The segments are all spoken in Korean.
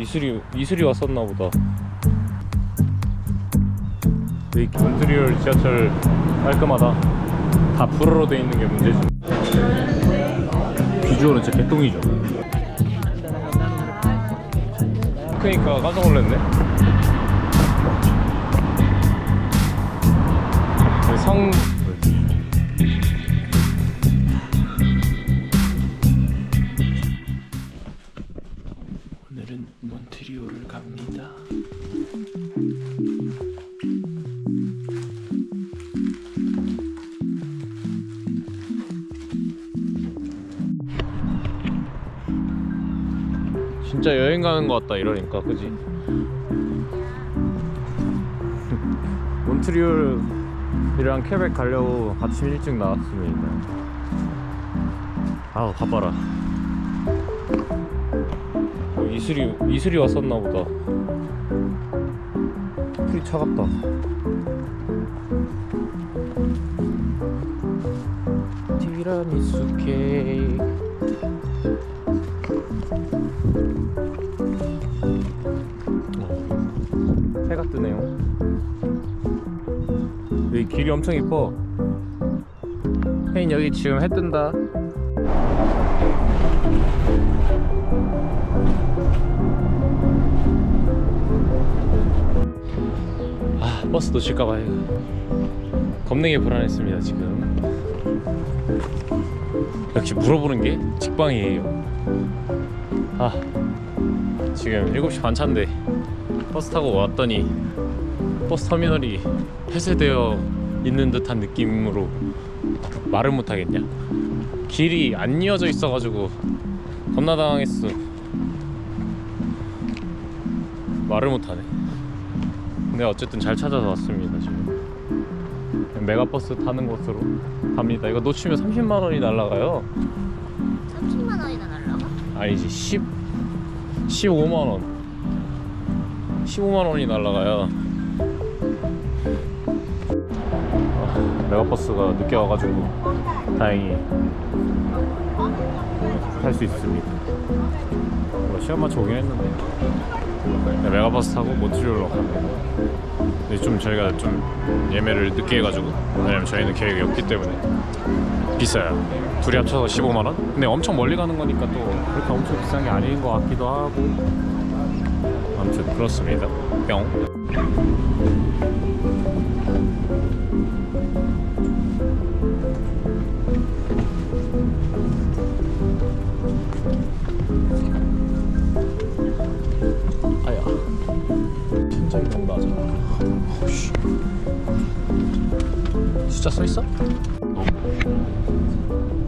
이슬이 이슬이 왔었나 보다. 이 몬트리올 지하철 깔끔하다. 다 불어로 돼 있는 게 문제지. 비주얼은 진짜 개똥이죠. 그니까 깜짝 놀랐네. 성 진짜 여행 가는 것 같다 이러니까 그지? 몬트리올이랑 케벡 가려고 아침 일찍 나왔습니다. 아우 바빠라. 어, 이슬이 이슬이 왔었나 보다. 풀이 차갑다. 티라미수 케이크. 뜨네요. 여기 길이 엄청 이뻐. 혜인 여기 지금 해 뜬다. 아 버스 놓칠까봐 겁내게 불안했습니다 지금. 역시 물어보는 게 직방이에요. 아 지금 7시 반 차인데 버스 타고 왔더니 버스 터미널이 폐쇄되어 있는 듯한 느낌으로 말을 못 하겠냐? 길이 안 이어져 있어가지고 겁나 당황했어. 말을 못 하네. 근데 어쨌든 잘 찾아서 왔습니다 지금. 메가버스 타는 곳으로 갑니다. 이거 놓치면 30만 원이 날라가요. 30만 원이나 날라가? 아니지 10 15만 원 15만 원이 날라가요 아, 메가버스가 늦게 와가지고 다행히 탈 수 있습니다 뭐 시간 맞춰 오긴 했는데 네, 메가버스 타고 몬트리올로 갑니다 좀 저희가 좀 예매를 늦게 해가지고 왜냐면 저희는 계획이 없기 때문에 비싸요. 둘이 합쳐서 15만 원? 근데 엄청 멀리 가는 거니까 또 그렇게 엄청 비싼 게 아닌 것 같기도 하고. 아무튼 그렇습니다. 뿅. 아야. 천장이 너무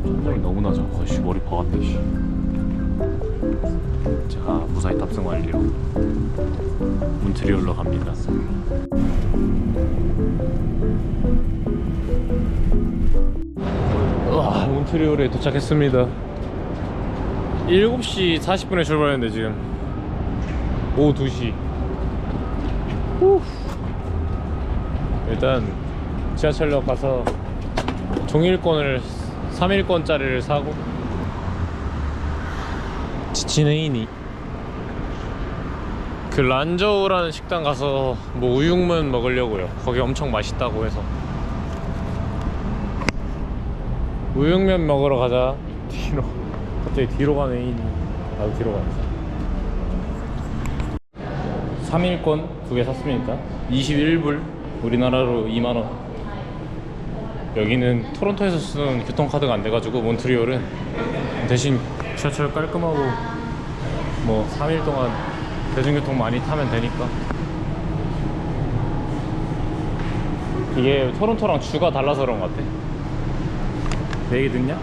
천장이 너무 낮아. 어씨 머리 박았네. 씨. 자 무사히 탑승 완료. 몬트리올로 갑니다. 와 몬트리올에 도착했습니다. 7시 40분에 출발했는데 지금 오후 2시. 후. 일단 지하철역 가서 종일권을 3일권짜리를 사고 지치는 이니 그 란저우라는 식당 가서 뭐 우육면 먹으려고요. 거기 엄청 맛있다고 해서. 우육면 먹으러 가자. 뒤로. 갑자기 뒤로 가는 이니 나도 뒤로 가자 3일권 두 개 샀습니까? 21불 우리나라로 2만원. 여기는 토론토에서 쓰는 교통카드가 안 돼가지고 몬트리올은 대신 지하철 깔끔하고 뭐 3일 동안 대중교통 많이 타면 되니까. 이게 토론토랑 주가 달라서 그런 것 같아. 내 얘기 듣냐?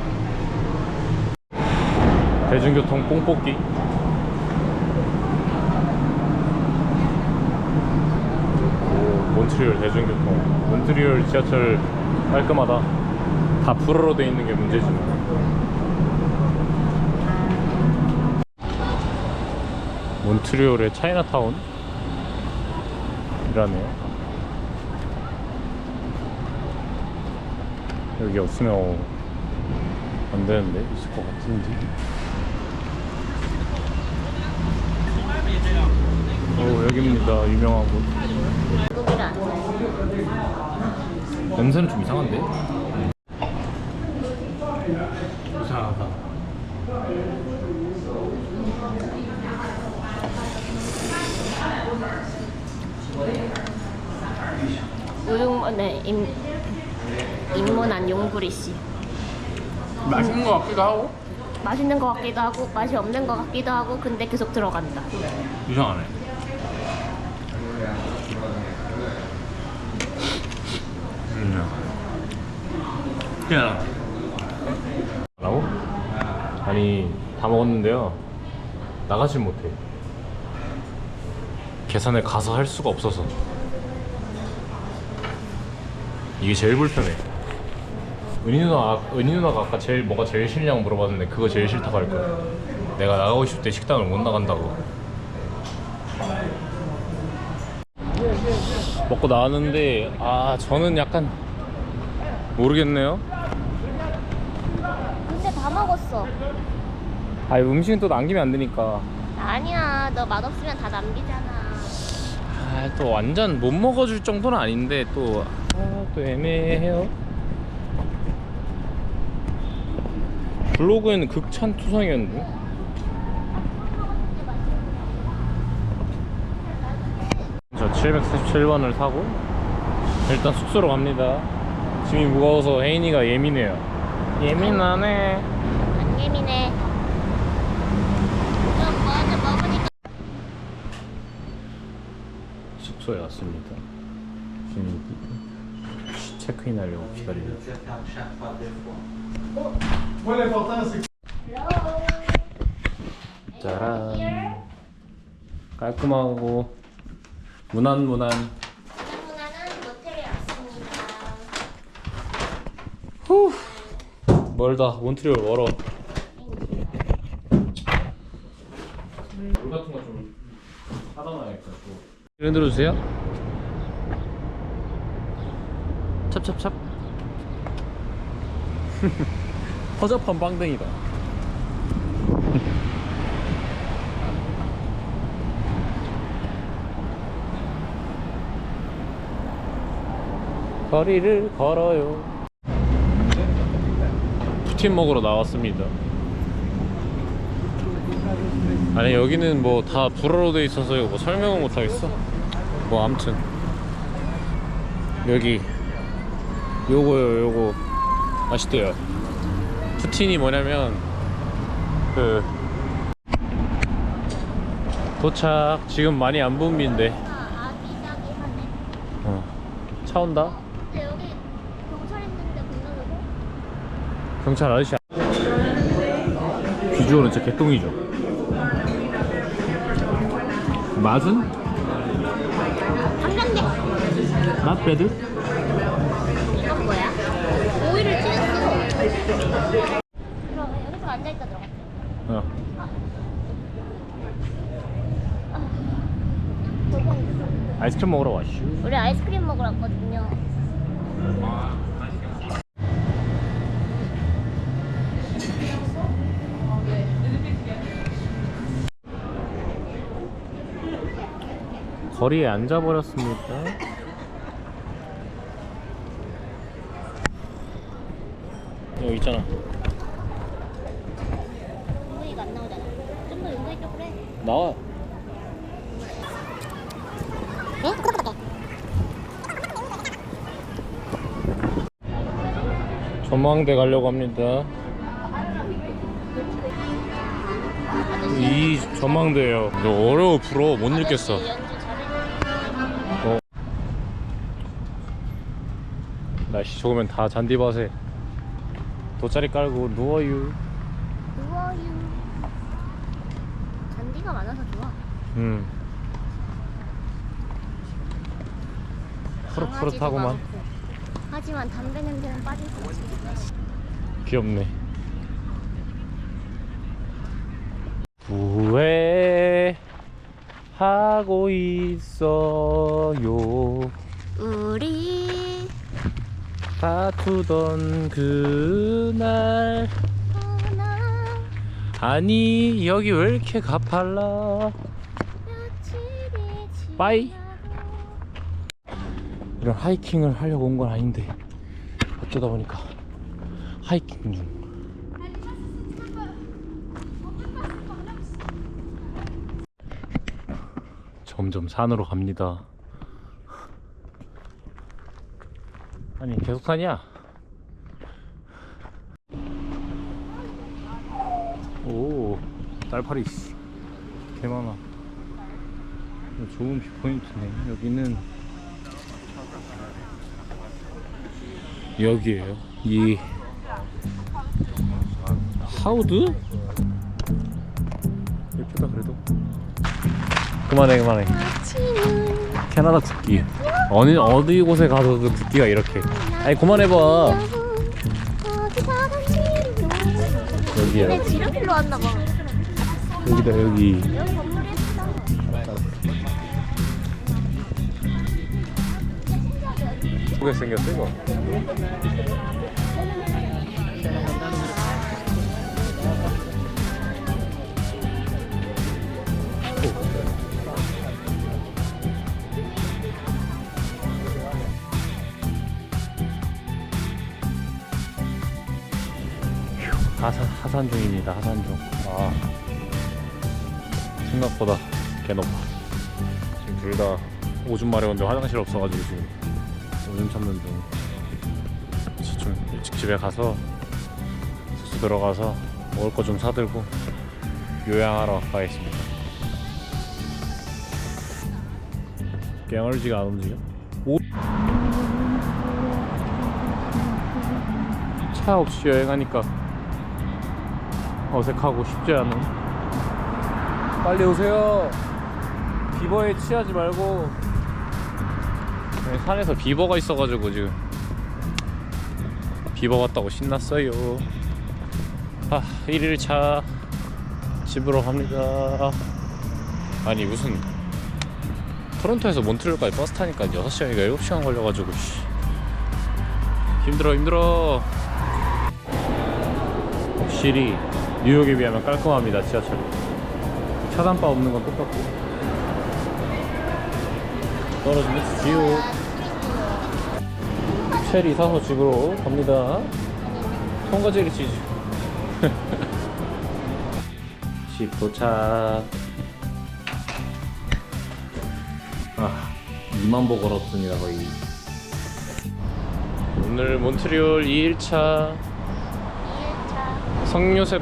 대중교통 뽕뽑기. 오, 몬트리올 대중교통. 몬트리올 지하철 깔끔하다. 다 불어로 돼 있는 게 문제지 뭐. 몬트리올의 차이나타운? 이라네요. 여기 없으면 안 되는데 있을 것 같은데. 여기입니다. 유명한 곳. 냄새는 좀 이상한데? 이상하다 우육면에 임 임문한 용구리 씨. 맛있는 것 같기도 하고 맛있는 것 같기도 하고 맛이 없는 것 같기도 하고 근데 계속 들어간다. 이상하네 음. 그냥 라고? 아니 다 먹었는데요 나가질 못해 계산을 가서 할 수가 없어서 이게 제일 불편해. 은희 누나 아- 은희 누나가 아까 제일 뭐가 제일 싫냐고 물어봤는데 그거 제일 싫다고 할 거야. 내가 나가고 싶을 때 식당을 못 나간다고. 먹고 나왔는데 아 저는 약간 모르겠네요. 근데 다 먹었어. 아 음식은 또 남기면 안 되니까. 아니야, 너 맛없으면 다 남기잖아. 아 또 완전 못 먹어줄 정도는 아닌데 또, 아, 또 애매해요. 블로그에는 극찬 투성이었는데? 저 747번을 사고 일단 숙소로 갑니다. 짐이 무거워서 혜인이가 예민해요. 예민하네. 안 예민해. 좀 먼저 먹으니까. 숙소에 왔습니다. 지금 체크인 하려고 기다리고 짜란. 깔끔하고 무난무난. 모텔에 왔습니다. 멀다. 몬트리올 멀어. 물 같은 거 좀 사다 놔야겠다 또. 이런 대로 주세요 찹찹찹 허접한 빵댕이다. 거리를 걸어요. 푸틴 먹으러 나왔습니다. 아니 여기는 뭐 다 불어로 돼 있어서 뭐 설명을 못 하겠어. 뭐 아무튼. 여기 요거요 요거 맛있대요. 푸틴이 뭐냐면 그 도착 지금 많이 안 아기자기하네. 어. 차 온다. 근데 여기 경찰 있는데 건너려고? 경찰 아저씨 비주얼은 진짜 개똥이죠 맛은? 한간데 not bad 어. 아이스크림 먹으러 왔슈 우리 아이스크림 먹으러 왔거든요. 거리에 앉아버렸습니다 여기 있잖아 은근이가 안 나오잖아. 좀 더 은근히 쪽으로 해. 나와 전망대 가려고 합니다 이 전망대예요 어려워 불어 못 읽겠어. 어. 날씨 좋으면 다 잔디밭에 돗자리 깔고 누워유 누워요. 잔디가 많아서 좋아. 음 푸릇푸릇하고만 많고. 하지만 담배 냄새는 빠질 수 없지. 귀엽네 후회하고 있어요 우리 다투던 그날 아니 여기 왜 이렇게 가팔라? 빠이. 이런 하이킹을 하려고 온 건 아닌데 어쩌다 보니까 하이킹 중. 점점 산으로 갑니다. 아니 계속 산이야 오 딸파리 씨. 개 많아. 좋은 뷰포인트네. 여기는 여기에요. 이 하우드? 예쁘다 그래도. 그만해 그만해. 캐나다 국기. 어느 어디 곳에 가서도 국기가 이렇게. 아니 그만해봐. 여기야. 내 지름길로 왔나 봐. 여기다 여기. 예쁘게 생겼어 이거? 하산, 하산 중입니다 하산 중 아 생각보다 개 높아. 지금 둘 다 오줌 마려운데 화장실 없어가지고 지금 오줌 참는 중. 그래서 좀 일찍 집에 가서 숙소 들어가서 먹을 거 좀 사들고 요양하러 가겠습니다. 깽얼지가 안 움직여? 오... 차 없이 여행하니까 어색하고 쉽지 않은 빨리 오세요. 비버에 취하지 말고. 네, 산에서 비버가 있어가지고 지금. 비버 왔다고 신났어요. 아 1일차 집으로 갑니다. 아니 무슨 토론토에서 몬트리올까지 버스 타니까 6시간인가 7시간 걸려가지고 씨. 힘들어 힘들어. 확실히 뉴욕에 비하면 깔끔합니다 지하철 차단바 없는 건 똑같고. 떨어지면 지옥 체리 사서 집으로 갑니다. 통과제리 치즈 집 도착. 아 2만 보 걸었습니다 거의. 오늘 몬트리올 2일차 2일차. 성요셉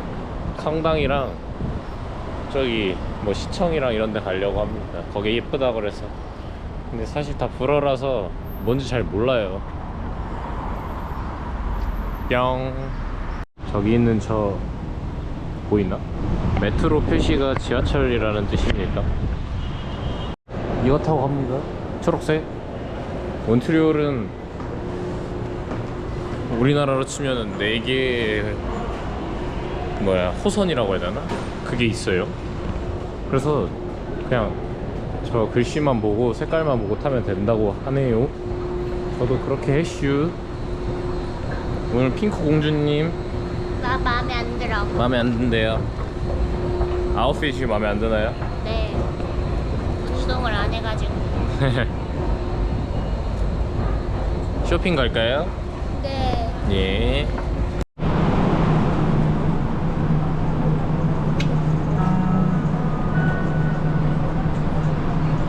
성당이랑 저기 뭐 시청이랑 이런 데 가려고 합니다. 거기 예쁘다 그래서. 근데 사실 다 불어라서 뭔지 잘 몰라요. 뿅. 저기 있는 저 보이나? 메트로 표시가 지하철이라는 뜻입니다. 이거 타고 갑니다. 초록색. 몬트리올은 우리나라로 치면은 4개 뭐야 호선이라고 해야 되나? 그게 있어요. 그래서 그냥 저 글씨만 보고 색깔만 보고 타면 된다고 하네요. 저도 그렇게 했슈. 오늘 핑크 공주님 나 마음에 안 들어. 마음에 안 든대요. 아웃핏이 마음에 안 드나요? 네. 운동을 안 해가지고. 쇼핑 갈까요? 네. 예.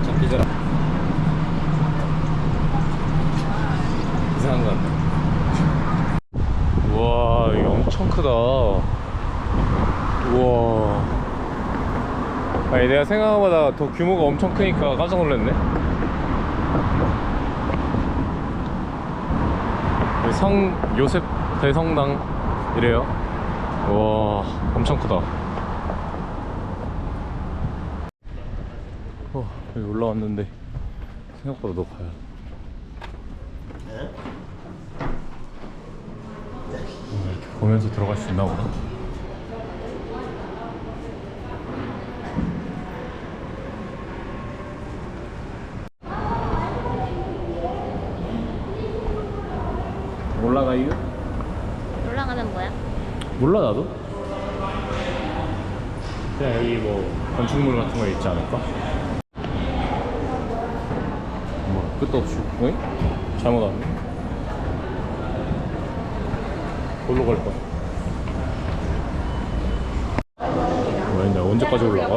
잡히더라. 이상한 거 같네. 우와, 이거 엄청 크다. 우와. 아니, 내가 생각한 것보다 더 규모가 엄청 크니까 깜짝 놀랐네. 성 요셉 대성당 이래요. 와 엄청 크다. 어, 여기 올라왔는데 생각보다 높아요. 어, 이렇게 보면서 들어갈 수 있나 보다. 올라가요? 올라가면 뭐야? 몰라 나도 그냥 여기 뭐 건축물 같은 거 있지 않을까? 끝도 없이 어이? 잘못 왔네 골로 갈 거야 왜냐 언제까지 올라가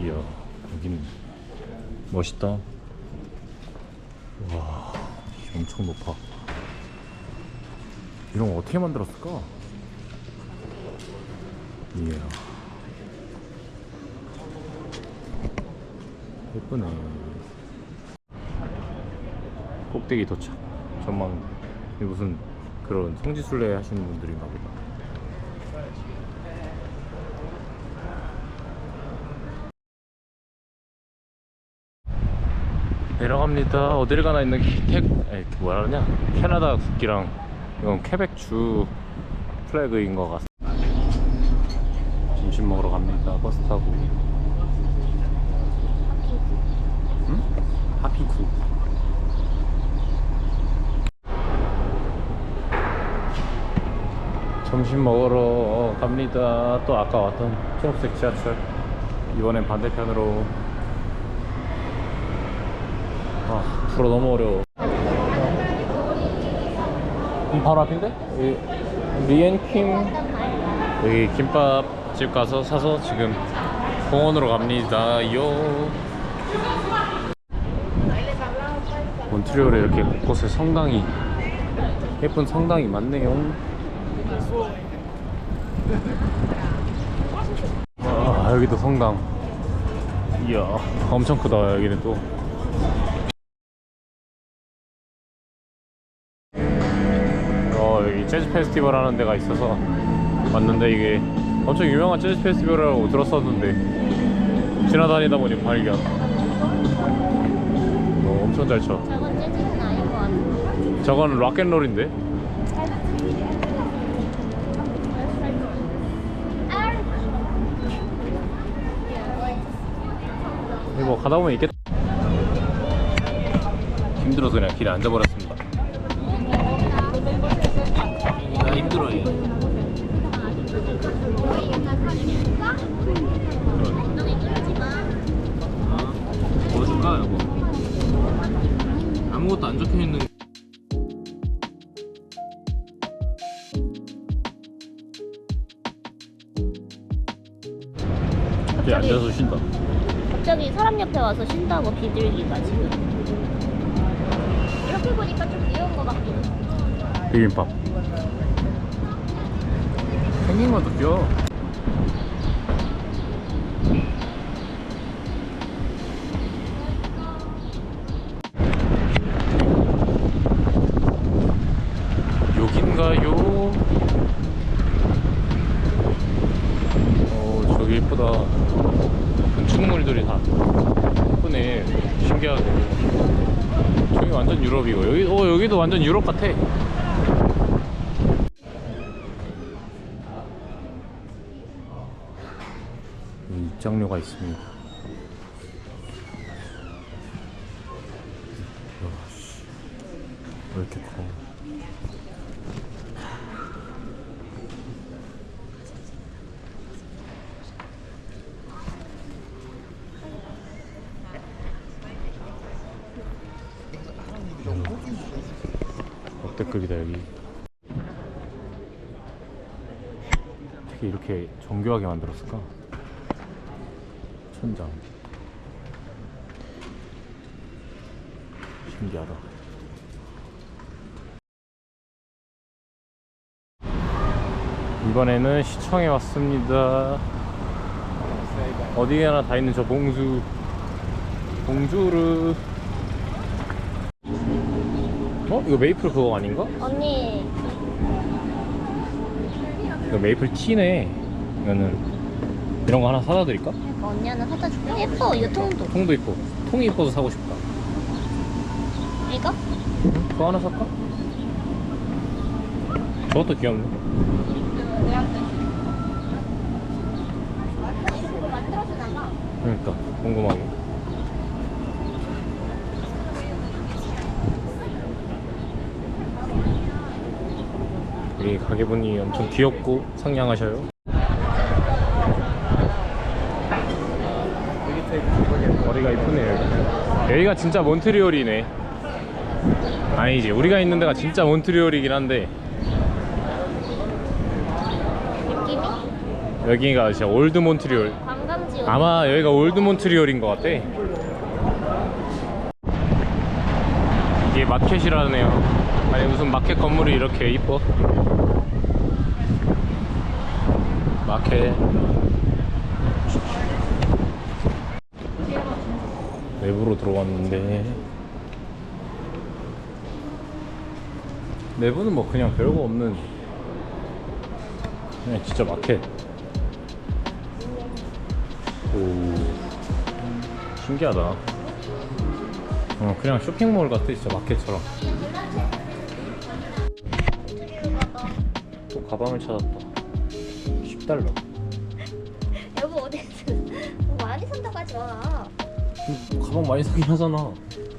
이야 여긴 멋있다 와 엄청 높아. 이런 거 어떻게 만들었을까? 이야. 예쁘네. 꼭대기 도착. 전망. 이 무슨 그런 성지순례 하시는 분들인가 보다 내려갑니다. 어딜 가나 있는 택 아니 그 뭐라 그러냐? 캐나다 국기랑 이건 퀘벡 주 플래그인 것 같습니다. 점심 먹으러 갑니다. 버스 타고. 응? 하핑쿠. 점심 먹으러 갑니다. 또 아까 왔던 초록색 지하철. 이번엔 반대편으로 아 불어 너무 어려워. 음, 바로 앞인데? 리앤킴. 여기 김밥집 가서 사서 지금 공원으로 갑니다 요. 몬트리올에 이렇게 곳곳에 성당이 예쁜 성당이 많네요. 아 여기도 성당. 이야. 엄청 크다 여기는 또 재즈 페스티벌 하는 데가 있어서 왔는데 이게 엄청 유명한 재즈 페스티벌이라고 들었었는데 지나다니다 보니 발견 어, 엄청 잘 쳐. 저건 재즈는 아닌 것 같아. 저건 락앤롤인데 이거 뭐 가다 보면 있겠다 힘들어서 그냥 길에 앉아버렸습 힘들어요 보여줄까 여보 아무것도 안 적혀 있는 이렇게 앉아서 쉰다 갑자기 사람 옆에 와서 쉰다고 비둘기가 지금. 이렇게 보니까 좀 귀여운 것 같긴 해. 비빔밥 생긴 것도 귀여워 여긴가요? 어 저기 예쁘다. 건축물들이 다 예쁘네. 신기하고 저기 완전 유럽이고. 여기 어 여기도 완전 유럽 같아 입장료가 있습니다. 씨. 왜 이렇게 커? 역대급이다 여기. 이렇게 정교하게 만들었을까? 천장. 신기하다. 이번에는 시청에 왔습니다. 어디에나 다 있는 저 봉주 봉주르. 어? 이거 메이플 그거 아닌가? 언니, 이거 메이플 티네. 이거는. 이런 거 하나 사다 드릴까? 언니 하나 사다 줄게. 예뻐, 이 통도. 통도 이뻐 통이 이뻐서 사고 싶다 이거? 그거 하나 살까? 저것도 귀엽네 이거 만들어주나 봐. 그러니까 궁금하게 우리 가게 분이 엄청 귀엽고 상냥하셔요 여기가 진짜 몬트리올이네. 아니지 우리가 있는 데가 진짜 몬트리올이긴 한데. 여기가 진짜 올드 몬트리올. 아마 여기가 올드 몬트리올인 것 같아. 이게 마켓이라네요. 아니 무슨 마켓 건물이 이렇게 이뻐? 마켓 내부로 들어왔는데. 내부는 뭐 그냥 별거 없는. 그냥 진짜 마켓. 오. 신기하다. 어 그냥 쇼핑몰 같아 진짜 마켓처럼. 또 가방을 찾았다. 10달러. 여보 어디 뭐 많이 산다고 하지 마. 가방 많이 사긴 하잖아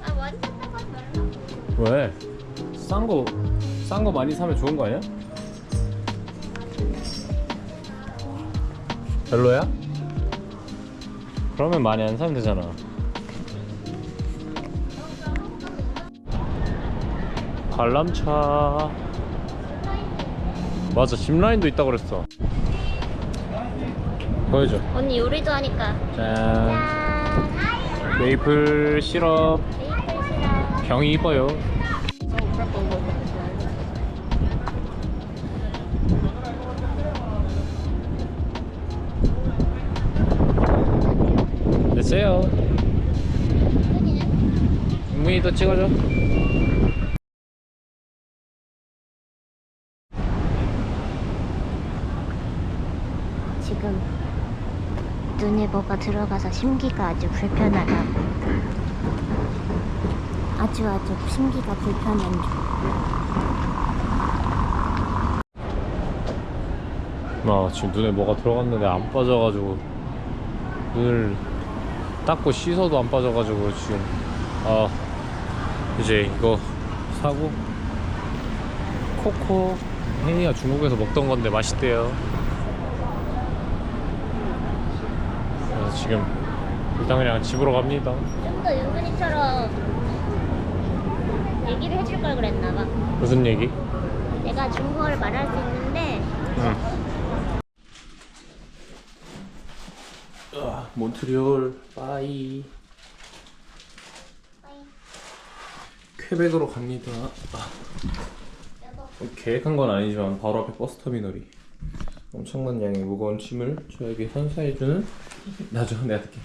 아 많이 산다고 하지 말라. 왜? 싼 거, 싼 거 많이 사면 좋은 거 아니야? 별로야? 그러면 많이 안 사면 되잖아. 관람차. 맞아, 짚라인도 있다 그랬어. 보여줘. 언니 요리도 하니까. 짠. 짠. 메이플 시럽. 병이 이뻐요. 됐어요. 더 찍어줘. 지금 눈에 뭐가 들어가서 심기가 아주 불편하다고. 아주 아주 심기가 불편한 중. 아 지금 눈에 뭐가 들어갔는데 안 빠져가지고 눈을 닦고 씻어도 안 빠져가지고 지금 아 이제 이거 사고 코코 혜니가 중국에서 먹던 건데 맛있대요 그래서 지금 일단 그냥 집으로 갑니다 좀더 윤근이처럼 얘기를 해줄 걸 그랬나 봐. 무슨 얘기? 내가 중국어를 말할 수 있는데 응. 아, 몬트리올 빠이 퀘벡으로 갑니다. 아. 계획한 건 아니지만 바로 앞에 버스 터미널이 엄청난 양의 무거운 짐을 저에게 선사해주는 나죠 내가 듣게